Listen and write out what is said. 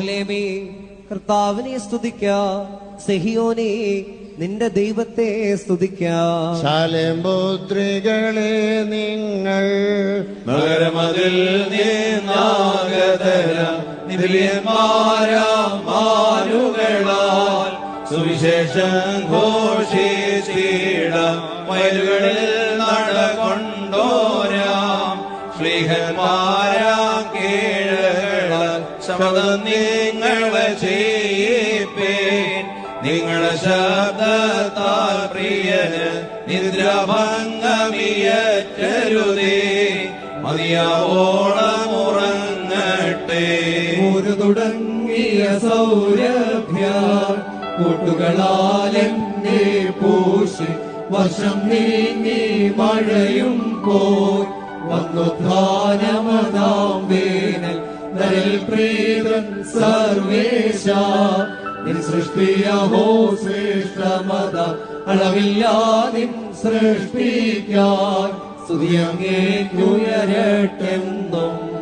യെരൂശലേമേ കർത്താവിനെ സ്തുതിക്ക സെഹിയോനെ നിന്റെ ദൈവത്തെ സ്തുതിക്ക. ശാലംപുത്രികളെ നിങ്ങൾ നഗരമതിൽ മാരുകളാൽ സുവിശേഷം ഘോഷിച്ചിട വയലുകളിൽ നടകൊണ്ടോരാം ശ്രീഹന്മാരാം കീഴകളാൽ ശബ്ദം നിങ്ങളെ ചെയ്യിപ്പേൻ. നിങ്ങളെ ശബ്ദത്താൽ പ്രിയന് നിദ്രഭംഗമിയറ്റരുതേ. മതിയാവോളമുറങ്ങട്ടെ ഒരു തുടങ്ങിയ സൗരഭ്യ കൂട്ടുകളാൽ എന്നെ പൂശി. വർഷം നീങ്ങി മഴയും പോയി. വന്നുദ്ധാനമതാം നരൽ പ്രീതൻ സർവേശ. നിൻ സൃഷ്ടിയഹോ ശ്രേഷ്ഠമത അളവില്ലാതിൻ സൃഷ്ടിക്കാൻ സ്തുതിയങ്ങേക്കുയരട്ടെന്നും